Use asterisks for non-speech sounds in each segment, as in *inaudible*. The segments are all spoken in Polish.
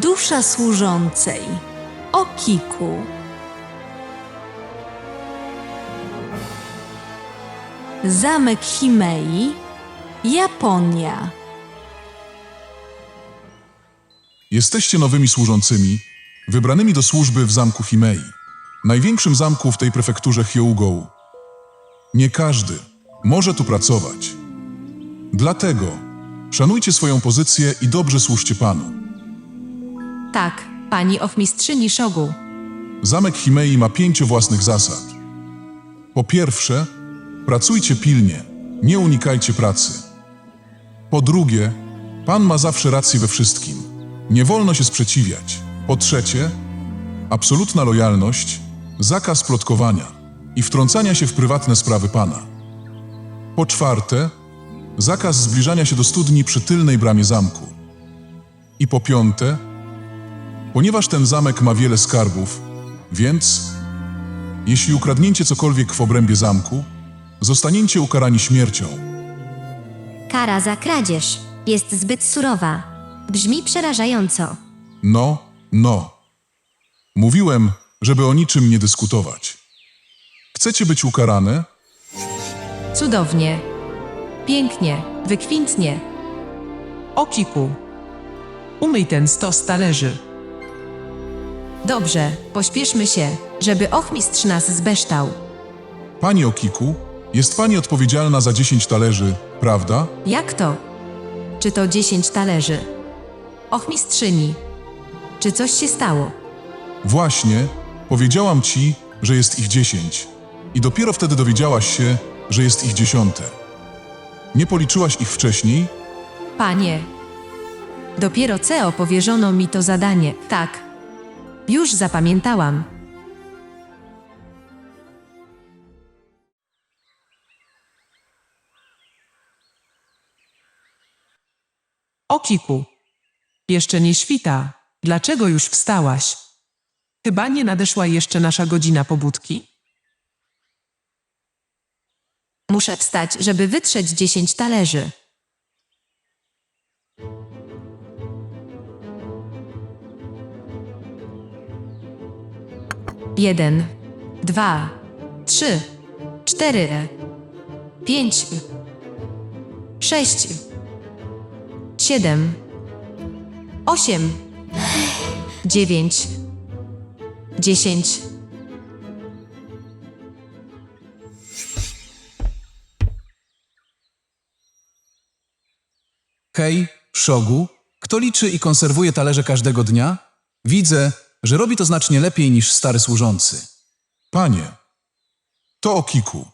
Dusza służącej. Okiku. Zamek Himei. Japonia. Jesteście nowymi służącymi, wybranymi do służby w zamku Himei, największym zamku w tej prefekturze Hyogou. Nie każdy może tu pracować. Dlatego szanujcie swoją pozycję i dobrze służcie Panu. Tak, pani ochmistrzyni Szogu. Zamek Himei ma pięciu własnych zasad. Po pierwsze, pracujcie pilnie, nie unikajcie pracy. Po drugie, Pan ma zawsze rację we wszystkim. Nie wolno się sprzeciwiać. Po trzecie, absolutna lojalność, zakaz plotkowania i wtrącania się w prywatne sprawy Pana. Po czwarte, zakaz zbliżania się do studni przy tylnej bramie zamku. I po piąte, Ponieważ ten zamek ma wiele skarbów, więc jeśli ukradniecie cokolwiek w obrębie zamku, zostaniecie ukarani śmiercią. Kara za kradzież jest zbyt surowa. Brzmi przerażająco. No, no. Mówiłem, żeby o niczym nie dyskutować. Chcecie być ukarane? Cudownie. Pięknie, wykwintnie. Okiku, umyj ten stos talerzy. Dobrze, pośpieszmy się, żeby ochmistrz nas zbeształ. Pani Okiku, jest pani odpowiedzialna za 10 talerzy, prawda? Jak to? Czy to dziesięć talerzy? Ochmistrzyni, czy coś się stało? Właśnie, powiedziałam ci, że jest ich 10. I dopiero wtedy dowiedziałaś się, że jest ich dziesiąte. Nie policzyłaś ich wcześniej? Panie, dopiero CEO powierzono mi to zadanie. Tak, już zapamiętałam. Okiku, jeszcze nie świta. Dlaczego już wstałaś? Chyba nie nadeszła jeszcze nasza godzina pobudki? Muszę wstać, żeby wytrzeć dziesięć talerzy. Jeden, dwa, trzy, cztery, pięć, sześć, siedem, osiem, dziewięć, dziesięć. Hej, Szogu, kto liczy i konserwuje talerze każdego dnia? Widzę, że robi to znacznie lepiej niż stary służący. Panie, to Okiku.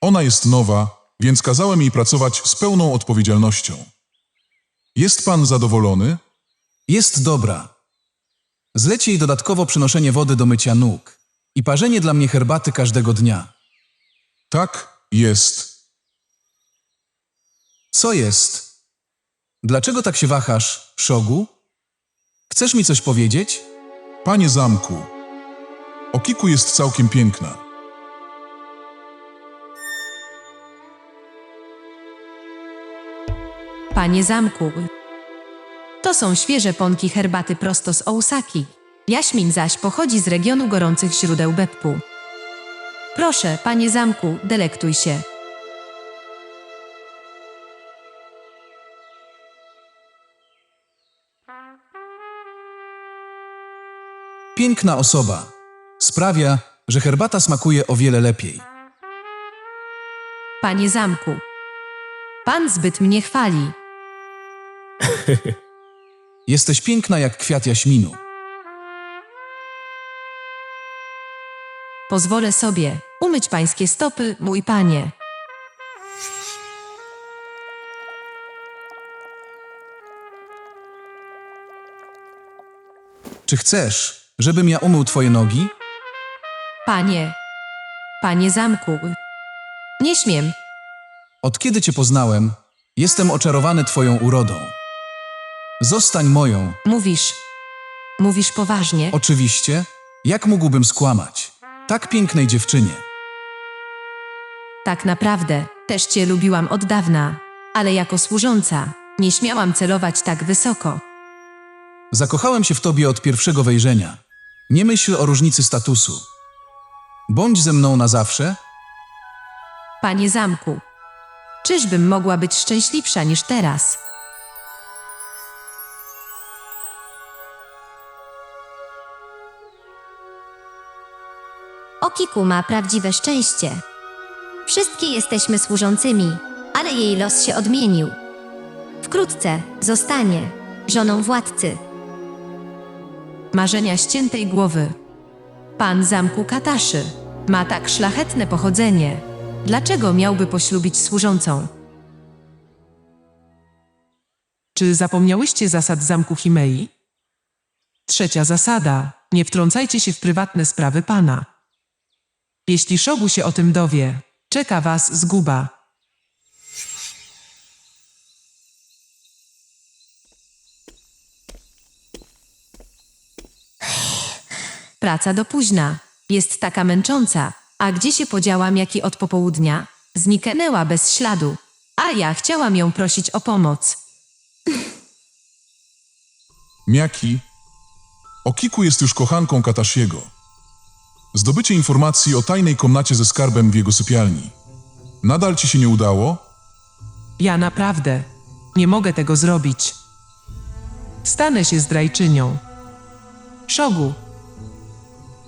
Ona jest nowa, więc kazałem jej pracować z pełną odpowiedzialnością. Jest pan zadowolony? Jest dobra. Zleci jej dodatkowo przynoszenie wody do mycia nóg i parzenie dla mnie herbaty każdego dnia. Tak, jest. Co jest? Dlaczego tak się wahasz, Szogu? Chcesz mi coś powiedzieć? Panie zamku, Okiku jest całkiem piękna. Panie zamku, to są świeże ponki herbaty prosto z Ousaki. Jaśmin zaś pochodzi z regionu gorących źródeł Beppu. Proszę, panie zamku, delektuj się. Piękna osoba. Sprawia, że herbata smakuje o wiele lepiej. Panie zamku, pan zbyt mnie chwali. *laughs* Jesteś piękna jak kwiat jaśminu. Pozwolę sobie umyć pańskie stopy, mój panie. Czy chcesz, żebym ja umył twoje nogi? Panie, panie zamku, nie śmiem. Od kiedy cię poznałem, jestem oczarowany twoją urodą. Zostań moją. Mówisz, mówisz poważnie. Oczywiście, jak mógłbym skłamać? Tak pięknej dziewczynie. Tak naprawdę też cię lubiłam od dawna, ale jako służąca nie śmiałam celować tak wysoko. Zakochałem się w tobie od pierwszego wejrzenia. Nie myśl o różnicy statusu. Bądź ze mną na zawsze, Panie zamku, czyżbym mogła być szczęśliwsza niż teraz? Okiku ma prawdziwe szczęście. Wszystkie jesteśmy służącymi, ale jej los się odmienił. Wkrótce zostanie żoną władcy. Marzenia ściętej głowy. Pan zamku Kataszy ma tak szlachetne pochodzenie. Dlaczego miałby poślubić służącą? Czy zapomniałyście zasad zamku Chimei? Trzecia zasada. Nie wtrącajcie się w prywatne sprawy pana. Jeśli Szogu się o tym dowie, czeka was zguba. Praca do późna. Jest taka męcząca. A gdzie się podziała Miaki od popołudnia? Zniknęła bez śladu. A ja chciałam ją prosić o pomoc. Miaki, Okiku jest już kochanką Katashiego. Zdobycie informacji o tajnej komnacie ze skarbem w jego sypialni. Nadal ci się nie udało? Ja naprawdę nie mogę tego zrobić. Stanę się zdrajczynią. Szogu,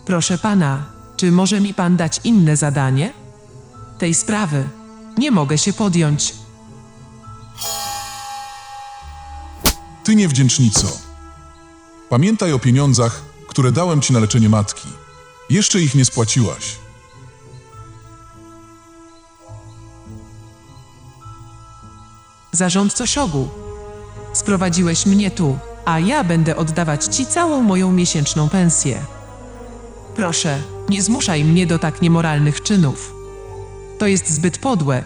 proszę pana, czy może mi pan dać inne zadanie? Tej sprawy nie mogę się podjąć. Ty niewdzięcznico. Pamiętaj o pieniądzach, które dałem ci na leczenie matki. Jeszcze ich nie spłaciłaś. Zarządco Szogu, sprowadziłeś mnie tu, a ja będę oddawać ci całą moją miesięczną pensję. Proszę, nie zmuszaj mnie do tak niemoralnych czynów. To jest zbyt podłe.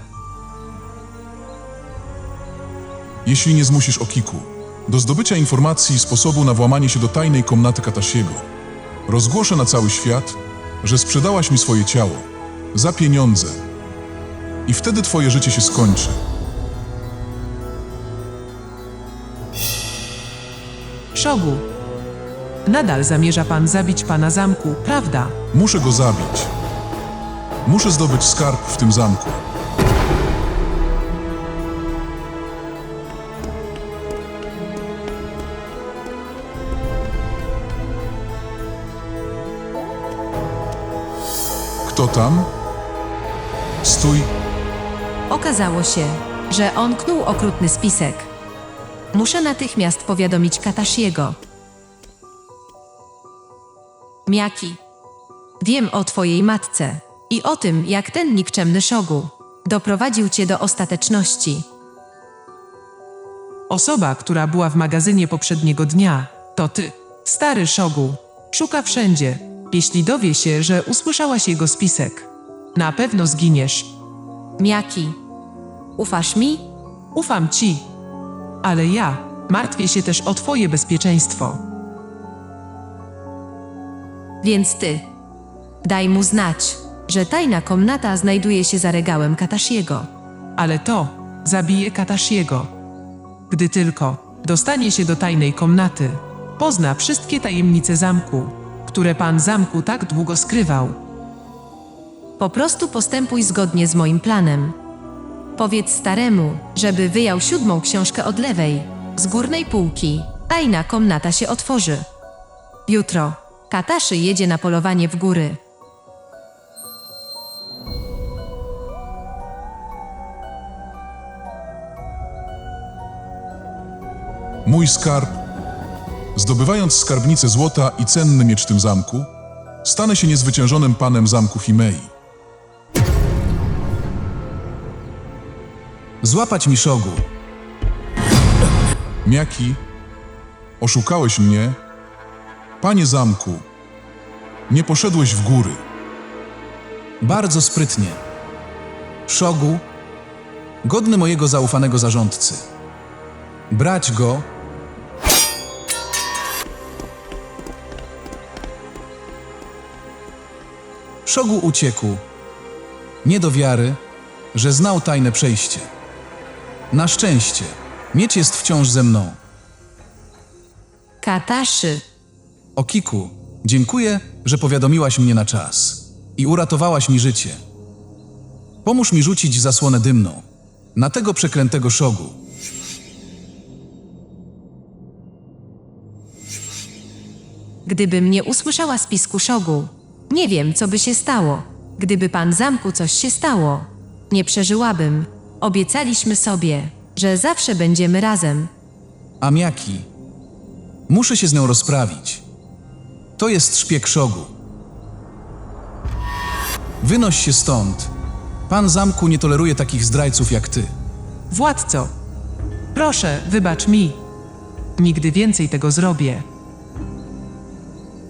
Jeśli nie zmusisz Okiku do zdobycia informacji i sposobu na włamanie się do tajnej komnaty Katashiego, rozgłoszę na cały świat, że sprzedałaś mi swoje ciało za pieniądze. I wtedy twoje życie się skończy. Szogu, nadal zamierza pan zabić pana zamku, prawda? Muszę go zabić. Muszę zdobyć skarb w tym zamku. Kto tam? Stój, Okazało się, że on knuł okrutny spisek. Muszę natychmiast powiadomić Katashiego. Miaki, wiem o twojej matce i o tym, jak ten nikczemny szogu doprowadził cię do ostateczności. Osoba, która była w magazynie poprzedniego dnia, to ty, stary Szogu. Szuka wszędzie. Jeśli dowie się, że usłyszałaś jego spisek, na pewno zginiesz. Miaki, ufasz mi? Ufam ci, ale ja martwię się też o twoje bezpieczeństwo. Więc ty, daj mu znać, że tajna komnata znajduje się za regałem Katashiego. Ale to zabije Katashiego. Gdy tylko dostanie się do tajnej komnaty, pozna wszystkie tajemnice zamku, które pan zamku tak długo skrywał. Po prostu postępuj zgodnie z moim planem. Powiedz staremu, żeby wyjął siódmą książkę od lewej, z górnej półki. Tajna komnata się otworzy. Jutro Kataszy jedzie na polowanie w góry. mój skarb. Zdobywając skarbnicę złota i cenny miecz w tym zamku, stanę się niezwyciężonym panem zamku Himei. złapać mi szogu. Miaki, oszukałeś mnie. Panie zamku, nie poszedłeś w góry. Bardzo sprytnie. Szogu, godny mojego zaufanego zarządcy. Brać go Szogu uciekł, nie do wiary, że znał tajne przejście. Na szczęście, miecz jest wciąż ze mną. Kataszy, Okiku, dziękuję, że powiadomiłaś mnie na czas i uratowałaś mi życie. Pomóż mi rzucić zasłonę dymną na tego przeklętego szogu. gdybym nie usłyszała spisku szogu, nie wiem, co by się stało. Gdyby pan zamku coś się stało, nie przeżyłabym. Obiecaliśmy sobie, że zawsze będziemy razem. Amiaki. Muszę się z nią rozprawić. To jest szpieg szogu. Wynoś się stąd. Pan zamku nie toleruje takich zdrajców jak ty. Władco, proszę, wybacz mi. Nigdy więcej tego zrobię.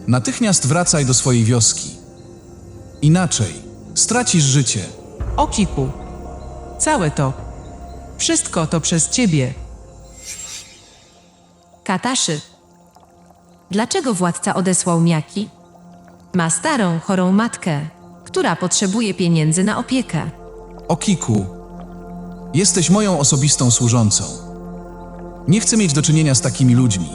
Natychmiast wracaj do swojej wioski. Inaczej stracisz życie. Okiku, całe to, wszystko to przez ciebie. Kataszy. Dlaczego władca odesłał miaki? Ma starą, chorą matkę, która potrzebuje pieniędzy na opiekę. Okiku, jesteś moją osobistą służącą. Nie chcę mieć do czynienia z takimi ludźmi.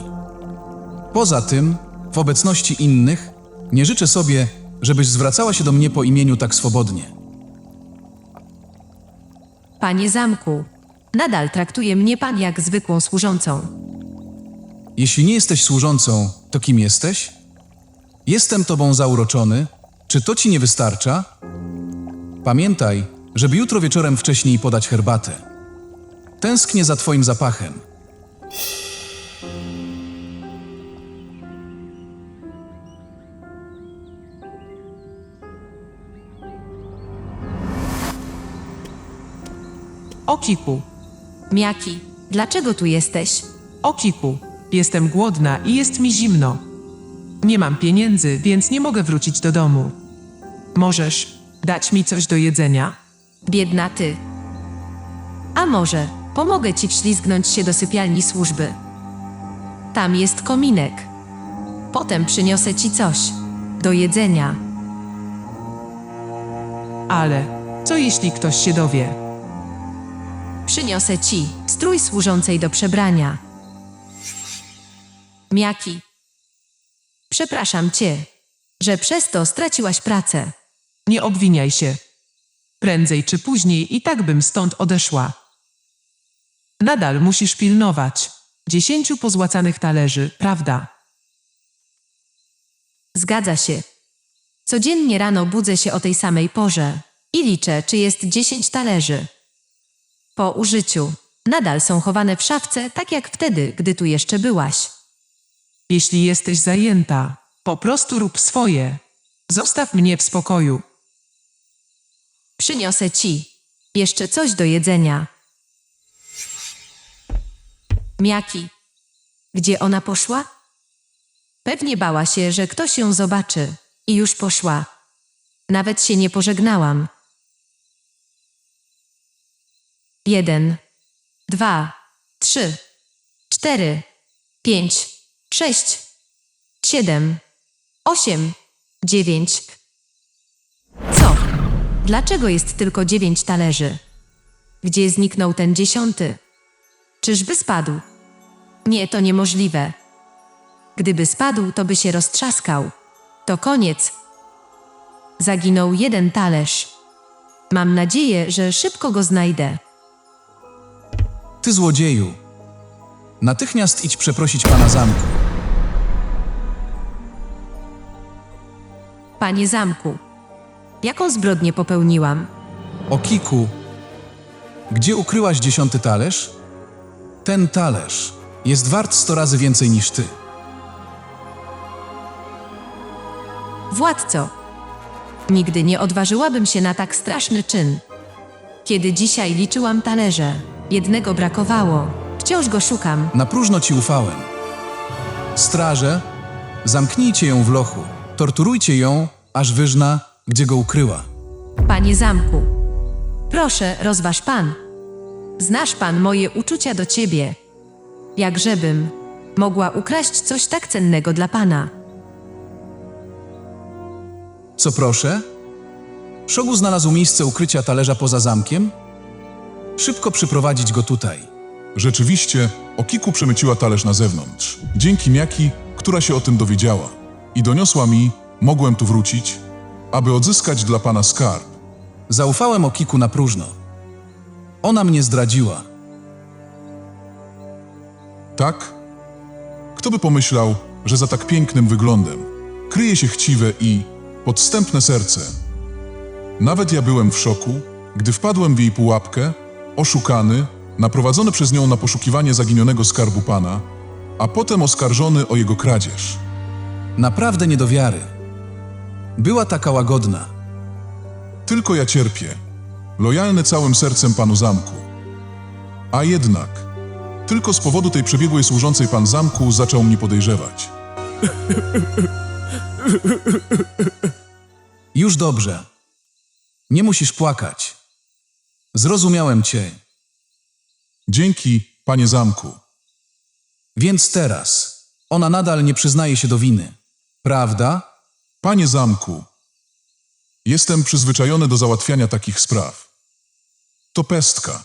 Poza tym, w obecności innych, nie życzę sobie, żebyś zwracała się do mnie po imieniu tak swobodnie. Panie zamku, nadal traktuje mnie pan jak zwykłą służącą. Jeśli nie jesteś służącą, to kim jesteś? Jestem tobą zauroczony. Czy to ci nie wystarcza? Pamiętaj, żeby jutro wieczorem wcześniej podać herbatę. Tęsknię za twoim zapachem. Okiku, Miaki, dlaczego tu jesteś? Okiku, jestem głodna i jest mi zimno. Nie mam pieniędzy, więc nie mogę wrócić do domu. Możesz dać mi coś do jedzenia? Biedna ty. A może pomogę ci wślizgnąć się do sypialni służby? Tam jest kominek. Potem przyniosę ci coś do jedzenia. Ale co jeśli ktoś się dowie? Przyniosę ci strój służącej do przebrania. Miaki. Przepraszam cię, że przez to straciłaś pracę. Nie obwiniaj się. Prędzej czy później i tak bym stąd odeszła. Nadal musisz pilnować dziesięciu pozłacanych talerzy, prawda? Zgadza się. Codziennie rano budzę się o tej samej porze i liczę, czy jest dziesięć talerzy. Po użyciu nadal są chowane w szafce, tak jak wtedy, gdy tu jeszcze byłaś. Jeśli jesteś zajęta, po prostu rób swoje. Zostaw mnie w spokoju. Przyniosę ci jeszcze coś do jedzenia. Miaki, gdzie ona poszła? Pewnie bała się, że ktoś ją zobaczy i już poszła. Nawet się nie pożegnałam. Jeden, dwa, trzy, cztery, pięć, sześć, siedem, osiem, dziewięć. Co? Dlaczego jest tylko dziewięć talerzy? Gdzie zniknął ten dziesiąty? Czyżby spadł? Nie, to niemożliwe. Gdyby spadł, to by się roztrzaskał. To koniec. Zaginął jeden talerz. Mam nadzieję, że szybko go znajdę. Ty złodzieju! Natychmiast idź przeprosić pana zamku. Panie zamku, jaką zbrodnię popełniłam? Okiku, gdzie ukryłaś dziesiąty talerz? Ten talerz jest wart sto razy więcej niż ty. Władco, nigdy nie odważyłabym się na tak straszny czyn. Kiedy dzisiaj liczyłam talerze, jednego brakowało. Wciąż go szukam. Na próżno ci ufałem. Straże, zamknijcie ją w lochu. Torturujcie ją, aż wyżna, gdzie go ukryła. Panie zamku, proszę, rozważ pan. Znasz pan moje uczucia do ciebie. Jakżebym mogła ukraść coś tak cennego dla pana. Co proszę? Szogu znalazł miejsce ukrycia talerza poza zamkiem? Szybko przyprowadzić go tutaj. Rzeczywiście, Okiku przemyciła talerz na zewnątrz. Dzięki Miaki, która się o tym dowiedziała i doniosła mi, mogłem tu wrócić, aby odzyskać dla pana skarb. Zaufałem Okiku na próżno. Ona mnie zdradziła. Tak? Kto by pomyślał, że za tak pięknym wyglądem kryje się chciwe i podstępne serce? Nawet ja byłem w szoku, gdy wpadłem w jej pułapkę, oszukany, naprowadzony przez nią na poszukiwanie zaginionego skarbu pana, a potem oskarżony o jego kradzież. Naprawdę nie do wiary. Była taka łagodna. Tylko ja cierpię, lojalny całym sercem panu zamku. A jednak, tylko z powodu tej przebiegłej służącej pan zamku zaczął mnie podejrzewać. Już dobrze. Nie musisz płakać. Zrozumiałem cię. Dzięki, panie zamku. Więc teraz ona nadal nie przyznaje się do winy. Prawda? Panie zamku, jestem przyzwyczajony do załatwiania takich spraw. To pestka.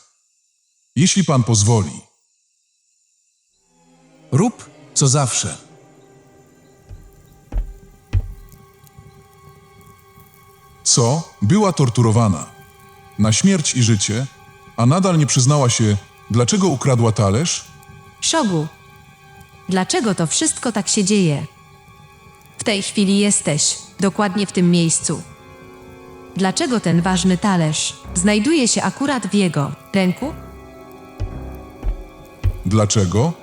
Jeśli pan pozwoli, Rób co zawsze. co była torturowana na śmierć i życie, a nadal nie przyznała się, dlaczego ukradła talerz, Szogu, dlaczego to wszystko tak się dzieje? W tej chwili jesteś, dokładnie w tym miejscu. Dlaczego ten ważny talerz znajduje się akurat w jego ręku? dlaczego?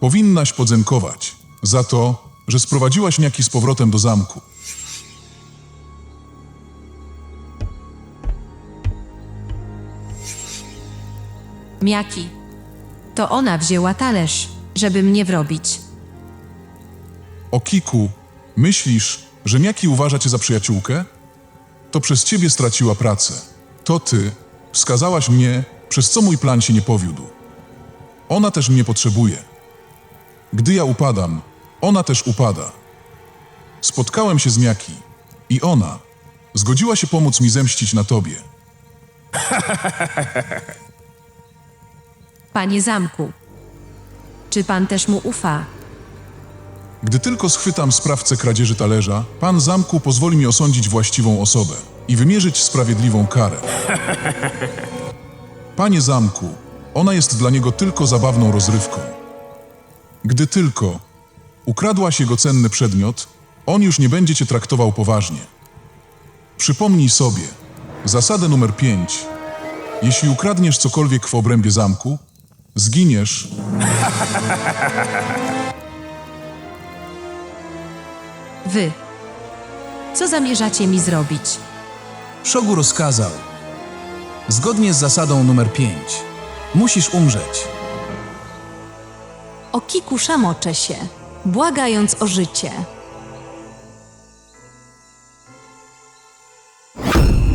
Powinnaś podziękować za to, że sprowadziłaś niaki z powrotem do zamku. Miaki. To ona wzięła talerz, żeby mnie wrobić. O Kiku, myślisz, że Miaki uważa cię za przyjaciółkę? To przez ciebie straciła pracę. To ty wskazałaś mnie, przez co mój plan się nie powiódł. Ona też mnie potrzebuje. Gdy ja upadam, ona też upada. Spotkałem się z Miaki i ona zgodziła się pomóc mi zemścić na tobie. Panie zamku. Czy pan też mu ufa? Gdy tylko schwytam sprawcę kradzieży talerza, pan zamku pozwoli mi osądzić właściwą osobę i wymierzyć sprawiedliwą karę. *laughs* Panie zamku, ona jest dla niego tylko zabawną rozrywką. Gdy tylko ukradłaś jego cenny przedmiot, on już nie będzie cię traktował poważnie. Przypomnij sobie zasadę numer 5. Jeśli ukradniesz cokolwiek w obrębie zamku, zginiesz *laughs* Wy. Co zamierzacie mi zrobić? Szogu rozkazał. Zgodnie z zasadą numer 5. Musisz umrzeć. Okiku szamocze się, błagając o życie.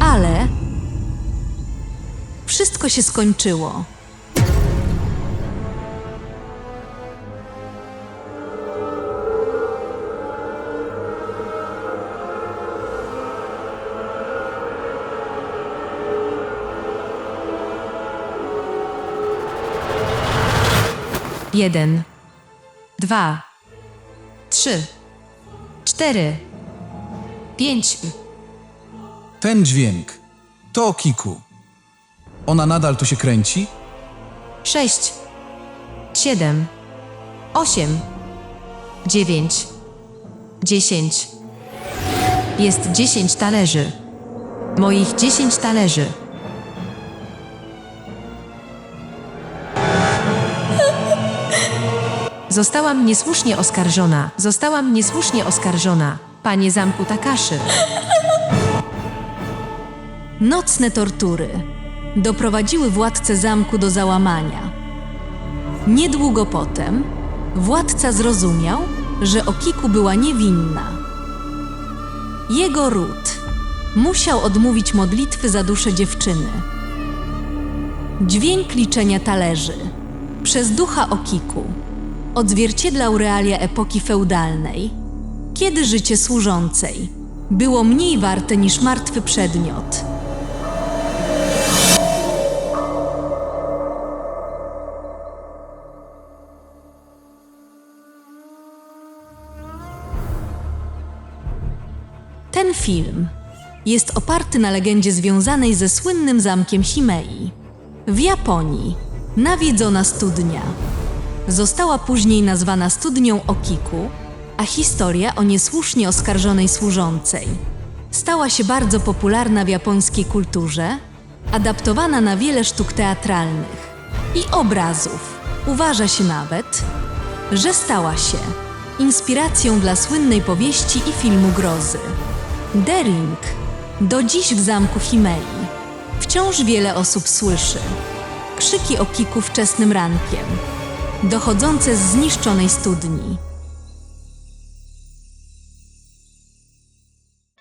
Ale wszystko się skończyło. Jeden, dwa, trzy, cztery, pięć. Ten dźwięk to Kiku. Ona nadal tu się kręci? sześć, siedem, osiem, dziewięć, dziesięć. Jest dziesięć talerzy. Moich dziesięć talerzy. Zostałam niesłusznie oskarżona. Zostałam niesłusznie oskarżona. Panie zamku Takaszy. Nocne tortury doprowadziły władcę zamku do załamania. Niedługo potem władca zrozumiał, że Okiku była niewinna. Jego ród musiał odmówić modlitwy za duszę dziewczyny. Dźwięk liczenia talerzy przez ducha Okiku odzwierciedlał realia epoki feudalnej, kiedy życie służącej było mniej warte niż martwy przedmiot. Ten film jest oparty na legendzie związanej ze słynnym zamkiem Himei. W Japonii nawiedzona studnia została później nazwana studnią Okiku, a historia o niesłusznie oskarżonej służącej stała się bardzo popularna w japońskiej kulturze, adaptowana na wiele sztuk teatralnych i obrazów. Uważa się nawet, że stała się inspiracją dla słynnej powieści i filmu grozy. Dering do dziś w zamku Himei wciąż wiele osób słyszy. Krzyki o kiku wczesnym rankiem, dochodzące z zniszczonej studni.